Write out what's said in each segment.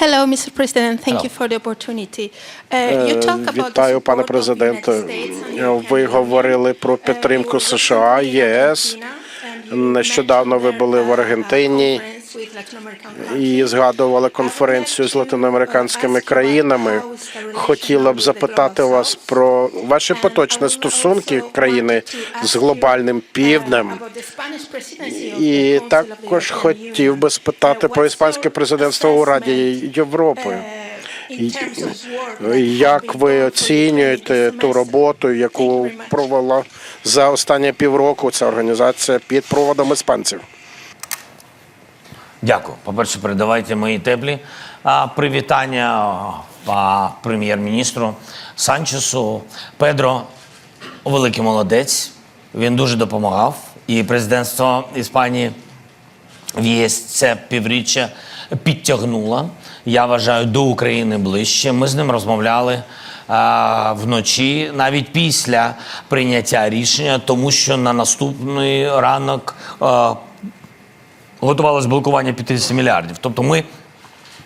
Hello, Mr. President. Thank you for the opportunity. Uh, you talk about the Вітаю, пане президенте. United States and Ви говорили про підтримку Uh, США, ЄС. Нещодавно ви були в uh, Аргентині і згадували конференцію з латиноамериканськими країнами. Хотіла б запитати вас про ваші поточні стосунки країни з глобальним півднем. І також хотів би спитати про іспанське президентство у Раді Європи. Як ви оцінюєте ту роботу, яку провела за останні півроку ця організація під проводом іспанців? Дякую. По-перше, передавайте мої теплі привітання прем'єр-міністру Санчесу. Педро великий молодець. Він дуже допомагав. І президентство Іспанії в ЄС це півріччя підтягнуло. Я вважаю, до України ближче. Ми з ним розмовляли вночі, навіть після прийняття рішення, тому що на наступний ранок. Готувалось блокування 50 мільярдів. Тобто ми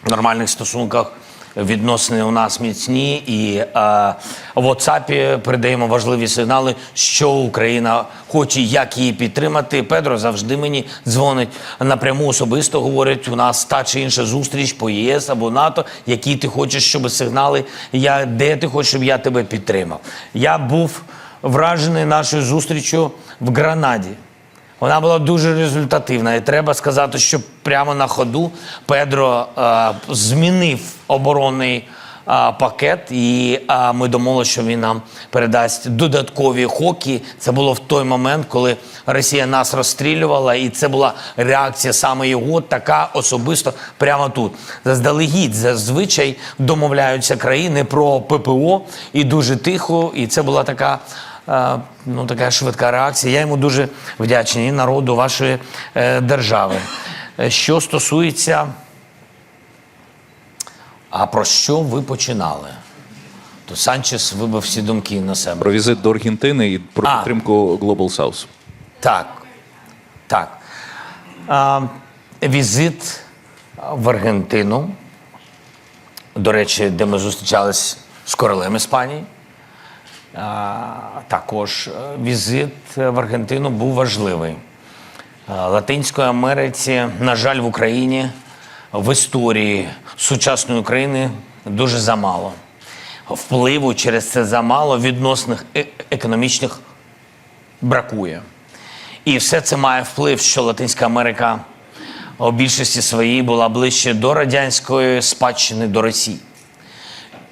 в нормальних стосунках відносини у нас міцні, і е, в WhatsApp передаємо важливі сигнали, що Україна хоче, як її підтримати. Педро завжди мені дзвонить напряму особисто. Говорить, у нас та чи інша зустріч по ЄС або НАТО, які ти хочеш, щоб сигнали, я де ти хочеш, щоб я тебе підтримав. Я був вражений нашою зустрічю в Гранаді. Вона була дуже результативна, і треба сказати, що прямо на ходу Педро е, змінив оборонний е, пакет, і е, ми домовилися, що він нам передасть додаткові хоки. Це було в той момент, коли Росія нас розстрілювала, і це була реакція саме його, така особисто прямо тут. Заздалегідь зазвичай домовляються країни про ППО і дуже тихо, і це була така. Ну, така швидка реакція. Я йому дуже вдячний і народу вашої е, держави. Е, Що стосується, а про що ви починали? То Санчес вибив всі думки на себе. Про візит до Аргентини і про А. підтримку Global South. Так. Так. А, візит в Аргентину, до речі, де ми зустрічались з королем Іспанії. Також е, візит в Аргентину був важливий. Латинської Америці, на жаль, в Україні в історії сучасної України дуже замало. Впливу через це замало відносних е- економічних бракує. І все це має вплив, що Латинська Америка у більшості своїй була ближче до радянської спадщини, до Росії.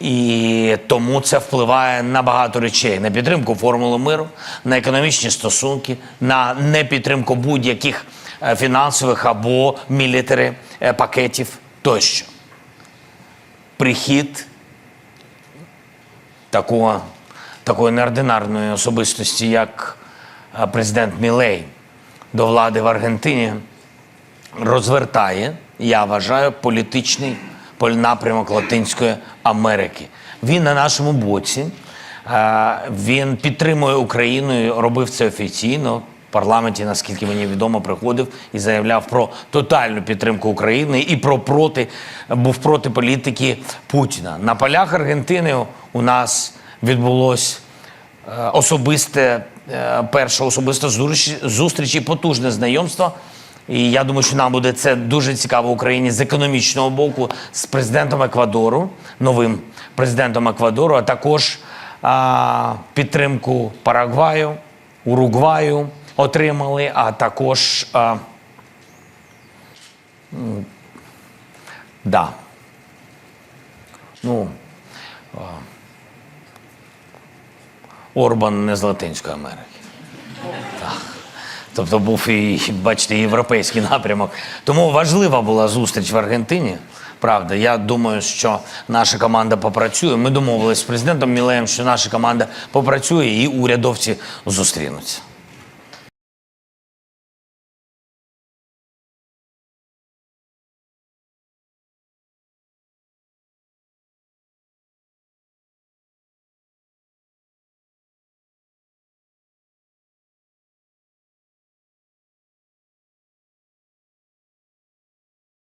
І тому це впливає на багато речей: на підтримку формули миру, на економічні стосунки, на непідтримку будь-яких е, фінансових або мілітари е, пакетів тощо. Прихід такого, такої неординарної особистості, як е, президент Мілей до влади в Аргентині, розвертає, я вважаю, політичний напрямок Латинської Америки. Він на нашому боці. е, Він підтримує Україну, робив це офіційно. В парламенті, наскільки мені відомо, приходив і заявляв про тотальну підтримку України і про проти був проти політики Путіна. На полях Аргентини у нас відбулось е, особисте, е, перша особиста зустріч, зустріч і потужне знайомство. І я думаю, що нам буде це дуже цікаво в Україні з економічного боку, з президентом Еквадору, новим президентом Еквадору, а також а, підтримку Парагваю, Уругваю отримали, а також а, да. Ну, Орбан не з Латинської Америки. Тобто був і, бачите, європейський напрямок. Тому важлива була зустріч в Аргентині. Правда, я думаю, що наша команда попрацює. Ми домовилися з президентом Мілеєм, що наша команда попрацює і урядовці зустрінуться.